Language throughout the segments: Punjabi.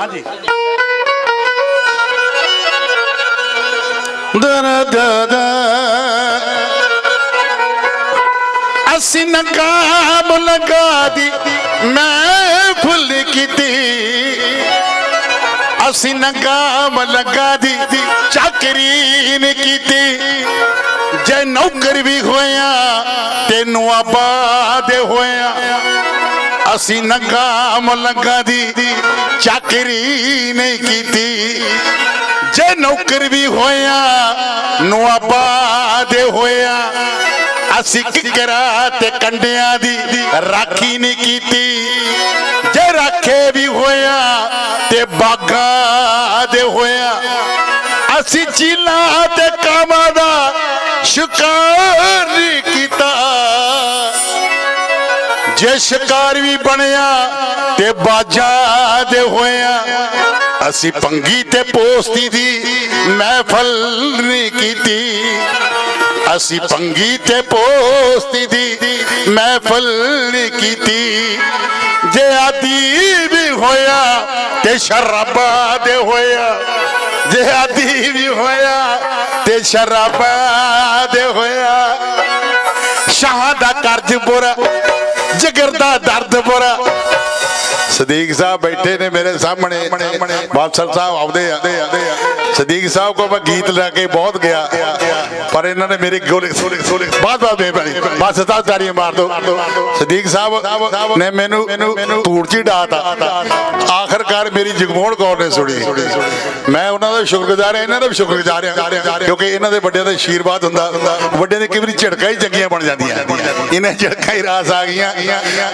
ਹਾਂਜੀ। ਦਰ ਦਰ ਅਸੀਂ ਨਕਾਬ ਲਗਾ ਦੀ ਮੈਂ ਭੁੱਲ ਕੀਤੀ। ਅਸੀਂ ਨਕਾਬ ਲਗਾ ਦੀ ਚਾਕਰੀ ਨੇ ਕੀਤੀ। ਜੇ ਨੌਕਰ ਵੀ ਹੋਇਆ, ਤੈਨੂੰ ਆਬਾਦ ਹੋਇਆ। ਅਸੀਂ ਨਕਾਮ ਲਗਾ ਦੀ ਚਾਕਰੀ ਨਹੀਂ ਕੀਤੀ। ਜੇ ਨੌਕਰ ਵੀ ਹੋਇਆ ਨਵਾਬਾ ਦੇ ਹੋਇਆ, ਅਸੀਂ ਕਿਕਰਾ ਤੇ ਕੰਡਿਆਂ ਦੀ ਰਾਖੀ ਨਹੀਂ ਕੀਤੀ। ਜੇ ਰਾਖੇ ਵੀ ਹੋਇਆ ਤੇ ਬਾਗਾ ਦੇ ਹੋਇਆ, ਅਸੀਂ ਚੀਲਾ ਤੇ ਕਾਮਾਂ ਦਾ ਸ਼ਿਕਾਰ ਨਹੀਂ ਕੀਤਾ। ਜੇ ਸ਼ਿਕਾਰ ਵੀ ਬਣਿਆ ਤੇ ਬਾਜਾ ਦੇ ਹੋਇਆ, ਅਸੀਂ ਪੰਗੀ ਤੇ ਪੋਸਤੀ ਦੀ ਮਹਿਫਲ ਨਹੀਂ ਕੀਤੀ। ਅਸੀਂ ਪੰਗੀ ਤੇ ਪੋਸਤੀ ਦੀ ਮਹਿਫਲ ਨਹੀਂ ਕੀਤੀ। ਜੇ ਆਦੀ ਵੀ ਹੋਇਆ ਤੇ ਸ਼ਰਾਬਾ ਦੇ ਹੋਇਆ। ਜੇ ਆਦੀ ਵੀ ਹੋਇਆ ਤੇ ਸ਼ਰਾਬਾ ਦੇ ਹੋਇਆ। ਸ਼ਾਹ ਦਾ ਕਰਜ਼ ਬੁਰਾ ਜਿਗਰ ਦਾ ਦਰਦ ਬੁਰਾ। ਸਦੀਕ ਸਾਹਿਬ ਬੈਠੇ ਨੇ ਮੇਰੇ ਸਾਹਮਣੇ। ਬਾਦਸ਼ਾਹ ਸਾਹਿਬ ਆਉਂਦੇ ਆ। ਸਦੀਕ ਸਾਹਿਬ ਕੋ ਮੈਂ ਗੀਤ ਲੈ ਕੇ ਬਹੁਤ ਗਿਆ। ਪਰ ਇਹਨਾਂ ਨੇ ਮੇਰੀ ਗੋਲੇ ਬਾਤ ਬਾਤ ਦੇ ਬਸ ਤਾਂ ਤਾੜੀਆਂ ਮਾਰ ਦੋ। ਸਦੀਕ ਸਾਹਿਬ ਨੇ ਮੈਨੂੰ ਧੂੜ ਡਾਤਾ। ਆਖਰਕਾਰ ਮੇਰੀ ਜਗਮੋਹਨ ਕੌਰ ਨੇ ਸੁਣੀ। ਮੈਂ ਉਹਨਾਂ ਦਾ ਸ਼ੁਕਰਗੁਜ਼ਾਰ ਹਾਂ, ਇਹਨਾਂ ਦਾ ਵੀ ਸ਼ੁਕਰਗੁਜ਼ਾਰ ਹਾਂ। ਕਿਉਂਕਿ ਇਹਨਾਂ ਦੇ ਵੱਡਿਆਂ ਦਾ ਆਸ਼ੀਰਵਾਦ ਹੁੰਦਾ। ਵੱਡਿਆਂ ਦੀ ਕਈ ਵਾਰੀ ਝੜਕਾਂ ਹੀ ਚੰਗੀਆਂ ਬਣ ਜਾਂਦੀਆਂ। ਇਹਨਾਂ ਝੜਕਾਂ ਹੀ ਰਾਸ ਆ ਗਈਆਂ।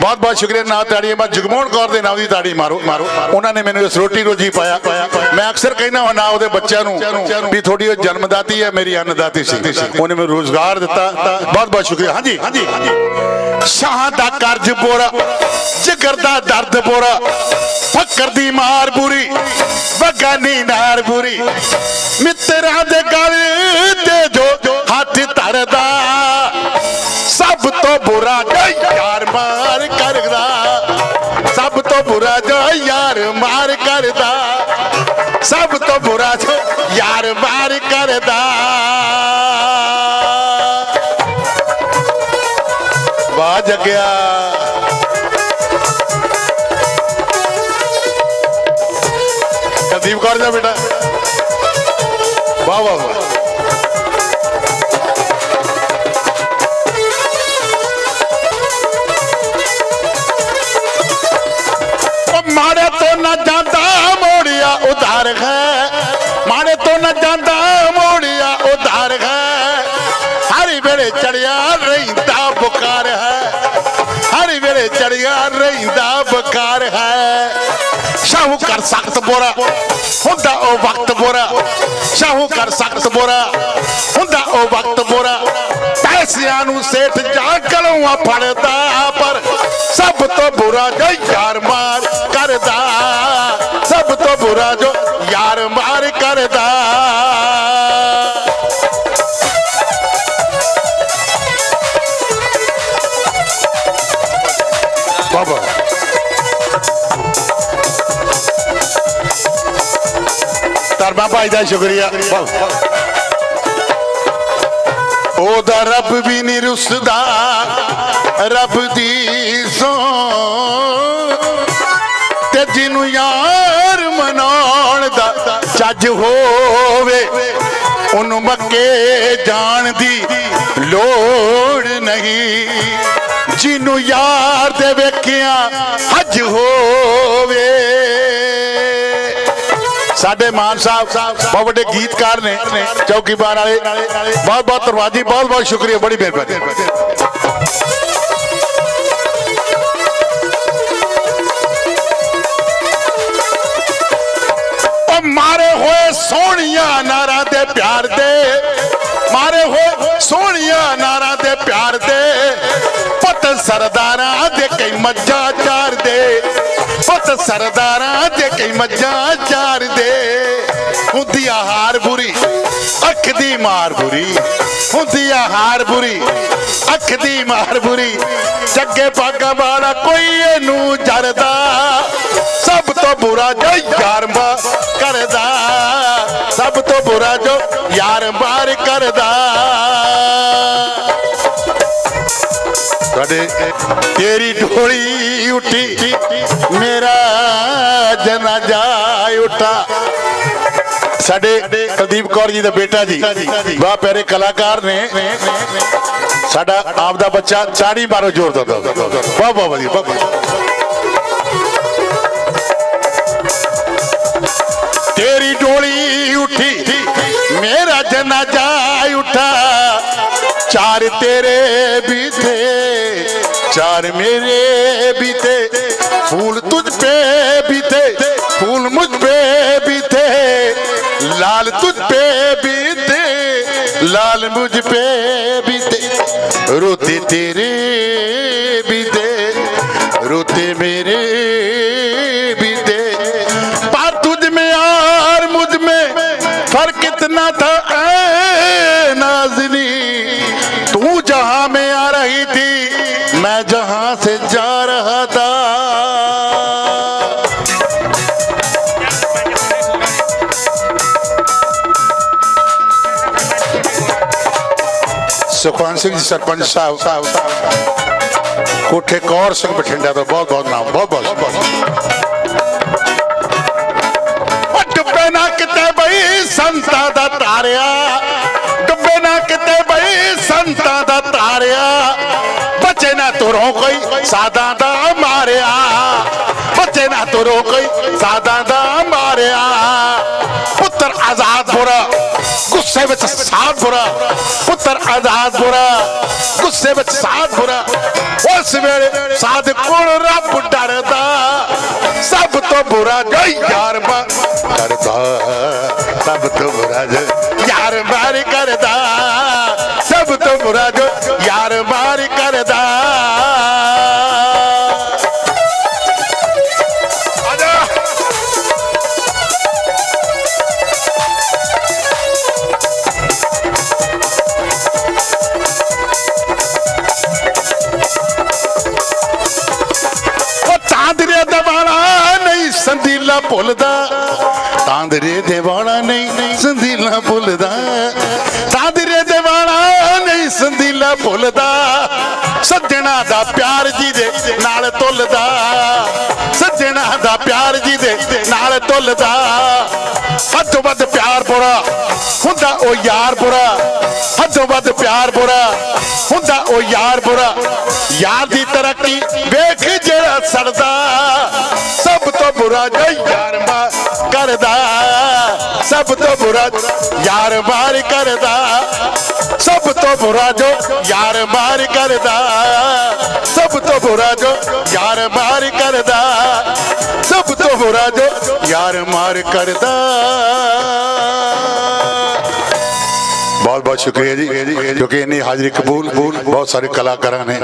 ਬਹੁਤ ਬਹੁਤ ਸ਼ੁਕਰੀਆ। ਨਾ ਤਾੜੀਆਂ ਮੈਂ ਜਗਮੋਹਨ ਕੌਰ ਦੇ ਨਾਮ ਦੀ ਤਾੜੀ ਮਾਰੋ ਮਾਰੋ। ਉਹਨਾਂ ਨੇ ਮੈਨੂੰ ਇਸ ਰੋਟੀ ਰੋਜੀ ਪਾਇਆ। ਮੈਂ ਅਕਸਰ ਕਹਿੰਦਾ ਹਾਂ ਨਾ ਉਹਦੇ ਬੱਚਿਆਂ ਨੂੰ ਵੀ ਤੁਹਾਡੀ ਉਹ ਜਨਮਦਾਤੀ ਹੈ, ਮੇਰੀ ਅੰਨਦਾਤੀ ਸੀ। ਉਹਨੇ ਮੈਨੂੰ ਰੋਜ਼ਗਾਰ ਦਿੱਤਾ। ਬਹੁਤ ਬਹੁਤ ਸ਼ੁਕਰੀਆ। ਹਾਂਜੀ ਹਾਂਜੀ ਸ਼ਾਹ ਦਾ ਕਰਜ਼ ਬੋਰਾ ਜਿਗਰ ਦਾ ਦਰਦ ਬੋਰਾ ਫੱਕਰ ਦੀ ਮਾਰ ਬੁਰੀ ਬਗਾਨੀ ਨਾਰ ਬੁਰੀ ਮਿੱਤਰਾਂ ਦੇ ਗਲ ਤੇ ਜੋ ਹੱਥ ਧਰਦਾ, ਸਭ ਤੋਂ ਬੁਰਾ ਯਾਰ ਮਾਰ ਕਰਦਾ ਸਭ ਤੋਂ ਬੁਰਾ ਜੋ ਯਾਰ ਮਾਰ ਕਰਦਾ ਸਭ ਤੋਂ ਬੁਰਾ ਜੋ ਯਾਰ ਮਾਰ ਕਰਦਾ ਵਾਹ ਜਗਿਆ ਕਦੀਪ ਕੌਰ ਜਾ ਬੇਟਾ ਵਾਹ ਵੇਲੇ ਚੜਿਆ ਰਹਿੰਦਾ ਬੁਕਾਰ ਹੈ। ਹਰੀ ਵੇਲੇ ਚੜਿਆ ਰਹਿੰਦਾ ਬੁਕਾਰ ਹੈ। ਸ਼ਾਹੂ ਕਰ ਸਖਤ ਬੋਰਾ ਹੁੰਦਾ ਉਹ ਵਕਤ ਬੋਰਾ। ਸ਼ਾਹੂ ਕਰ ਸਖਤ ਬੋਰਾ ਹੁੰਦਾ ਉਹ ਵਕਤ ਬੋਰਾ। ਪੈਸਿਆਂ ਨੂੰ ਸੇਠ ਜਾ ਗਲੋਂ ਫੜਦਾ, ਪਰ ਸਭ ਤੋਂ ਬੁਰਾ ਜੋ ਯਾਰ ਮਾਰ ਕਰਦਾ। ਸਭ ਤੋਂ ਬੁਰਾ ਜੋ ਯਾਰ ਮਾਰ ਕਰਦਾ। ਧਰਮਾ ਭਾਈ ਦਾ ਸ਼ੁਕਰੀਆ। ਉਹਦਾ ਰੱਬ ਵੀ ਨਹੀਂ ਰੁੱਸਦਾ, ਰੱਬ ਦੀ ਸੋ ਤੇ ਜਿਹਨੂੰ ਯਾਰ ਮਨਾਉਣ ਦਾ ਚੱਜ ਹੋਵੇ, ਉਹਨੂੰ ਮੱਕੇ ਜਾਣ ਦੀ ਲੋੜ ਨਹੀਂ। ਜਿਹਨੂੰ ਯਾਰ ਦੇ ਵੇਖਿਆ ਹੱਜ ਹੋਵੇ। ਸਾਡੇ ਮਾਨ ਸਾਹਿਬ ਬਹੁਤ ਵੱਡੇ ਗੀਤਕਾਰ ਨੇ, ਚੌਕੀਦਾਰ ਵਾਲੇ। ਬਹੁਤ ਬਹੁਤ ਧੰਨਵਾਦ ਜੀ, ਬਹੁਤ ਬਹੁਤ ਸ਼ੁਕਰੀਆ, ਬੜੀ ਮਿਹਰਬਾਨੀ ਮਾਰੇ ਹੋਏ ਸੋਹਣੀਆਂ ਨਾਰਾਂ ਦੇ ਪਿਆਰ ਦੇ, ਮਾਰੇ ਹੋਏ ਸੋਹਣੀਆਂ ਨਾਰਾਂ ਦੇ ਪਿਆਰ ਦੇ ਪੁੱਤ ਸਰਦਾਰਾਂ ਦੇ ਕਈ ਮੱਝਾਂ ਚਾਰ ਪੁੱਤ ਸਰਦਾਰਾਂ ਤੇ ਕਈ ਮੱਝਾਂ ਚਾਰਦੇ ਹੁੰਦੀ ਆ ਹਾਰ ਬੁਰੀ, ਅੱਖ ਦੀ ਮਾਰ ਬੁਰੀ। ਹੁੰਦੀ ਆ ਹਾਰ ਬੁਰੀ, ਅੱਖ ਦੀ ਮਾਰ ਬੁਰੀ। ਜੱਗੇ ਪਾਗਾ ਵਾਲਾ ਕੋਈ ਇਹਨੂੰ ਜਰਦਾ, ਸਭ ਤੋਂ ਬੁਰਾ ਜੋ ਯਾਰ ਮਾ ਕਰਦਾ। ਸਭ ਤੋਂ ਬੁਰਾ ਜੋ ਯਾਰ ਮਾਰ ਕਰਦਾ। ਤੁਹਾਡੇ ਤੇਰੀ ਢੋਲੀ ਉੱਠੀ, ਮੇਰਾ ਜਨਾਜ਼ਾ ਉੱਠਾ। ਸਾਡੇ ਕੁਲਦੀਪ ਕੌਰ ਜੀ ਦਾ ਬੇਟਾ ਜੀ ਵਾਹ ਪਿਆਰੇ ਕਲਾਕਾਰ ਨੇ। ਸਾਡਾ ਆਪ ਦਾ ਬੱਚਾ ਚਾੜੀ ਮਾਰੋ ਜ਼ੋਰ ਦਾ। ਬਹੁਤ ਬਹੁਤ ਵਧੀਆ, ਬਹੁਤ ਤੇਰੀ ਢੋਲੀ ਉੱਠੀ, ਮੇਰਾ ਜਨਾਜ਼ਾ ਉੱਠਾ। ਚਾਰ ਤੇਰੇ यार मेरे बीते फूल तुझ पे बीते फूल मुझ पे बीते लाल तुझ पे बीते लाल मुझ पे बीते रोते तेरे बीते रोते मेरे बीते पर तुझ में और मुझ में फर्क कितना था नाजनी ਸੁਖਵੰਤ ਸਿੰਘ ਜੀ, ਸਰਪੰਚ ਸਾਹਿਬ। ਕੋਠੇ ਕੌਰ ਸਿੰਘ ਬਠਿੰਡਾ ਤੋਂ ਬਹੁਤ ਬਹੁਤ ਨਾਮ, ਬਹੁਤ ਬਹੁਤ ਡੁੱਬੇ ਨਾ ਕਿਤੇ ਬਈ ਸੰਤਾਂ ਦਾ ਤਾਰਿਆ। ਡੁੱਬੇ ਨਾ ਕਿਤੇ ਬਈ ਸੰਤਾਂ ਦਾ ਤਾਰਿਆ। ਬੱਚੇ ਨਾ ਤੁਰੋਂ ਕੋਈ ਸਾਦਾ ਦਾ ਮਾਰਿਆ। ਬੱਚੇ ਨਾ ਤੁਰੋਂ ਕੋਈ ਸਾਦਾ ਦਾ ਮਾਰਿਆ। ਪੁੱਤਰ ਆਜ਼ਾਦ ਬੁਰਾ ਗੁੱਸੇ ਵਿੱਚ ਸਾਥ ਬੁਰਾ, ਪੁੱਤਰ ਆਜ਼ਾਦ ਬੁਰਾ, ਗੁੱਸੇ ਵਿੱਚ ਸਾਥ ਬੁਰਾ। ਉਸ ਵੇਲੇ ਸਾਧ ਕੋਲ ਰੱਬ ਡਰਦਾ, ਸਭ ਤੋਂ ਬੁਰਾ ਜੋ ਯਾਰ ਮਾ ਕਰਦਾ ਸਭ ਤੋਂ ਬੁਰਾ ਜੋ ਯਾਰ ਮਾਰ ਕਰਦਾ, ਸਭ ਤੋਂ ਬੁਰਾ ਸੰਦੀਲਾ ਭੁੱਲਦਾ ਚਾਂਦਰੇ ਦੇਵਾਲਾ ਨਹੀਂ, ਸੰਦੀਲਾ ਭੁੱਲਦਾ ਚਾਂਦਰੇ ਦੇਵਾਲਾ ਨਹੀਂ, ਸੰਦੀਲਾ ਭੁੱਲਦਾ ਸੱਜਣਾ ਦਾ ਪਿਆਰ ਜੀ ਦੇ ਨਾਲ ਤੁੱਲਦਾ। ਸੱਜਣਾ ਦਾ ਪਿਆਰ ਜੀ ਦੇ ਨਾਲ ਤੁੱਲਦਾ। ਹੱਦੋਂ ਵੱਧ ਪਿਆਰ ਬੁਰਾ ਹੁੰਦਾ ਉਹ ਯਾਰ ਬੁਰਾ। ਹੱਦੋਂ ਵੱਧ ਪਿਆਰ ਬੁਰਾ ਹੁੰਦਾ ਉਹ ਯਾਰ ਬੁਰਾ। ਯਾਰ ਦੀ ਤਰੱਕੀ ਵੇਖ ਜਿਹੜਾ ਸੜਦਾ। ਬੁਰਾ ਜੋ ਯਾਰ ਮਾਰ ਕਰਦਾ। ਸਭ ਤੋਂ ਬੁਰਾ ਯਾਰ ਮਾਰ ਕਰਦਾ। ਸਭ ਤੋਂ ਬੁਰਾ ਜੋ ਯਾਰ ਮਾਰ ਕਰਦਾ। ਸਭ ਤੋਂ ਬੁਰਾ ਜੋ ਯਾਰ ਮਾਰ ਕਰਦਾ। ਸਭ ਤੋਂ ਬੁਰਾ ਜੋ ਯਾਰ ਮਾਰ ਕਰਦਾ। ਬਹੁਤ ਬਹੁਤ ਸ਼ੁਕਰੀਆ ਜੀ। ਕਿਉਂਕਿ ਇੰਨੀ ਹਾਜ਼ਰੀ ਕਬੂਲ ਬਹੁਤ ਸਾਰੇ ਕਲਾਕਾਰਾਂ ਨੇ।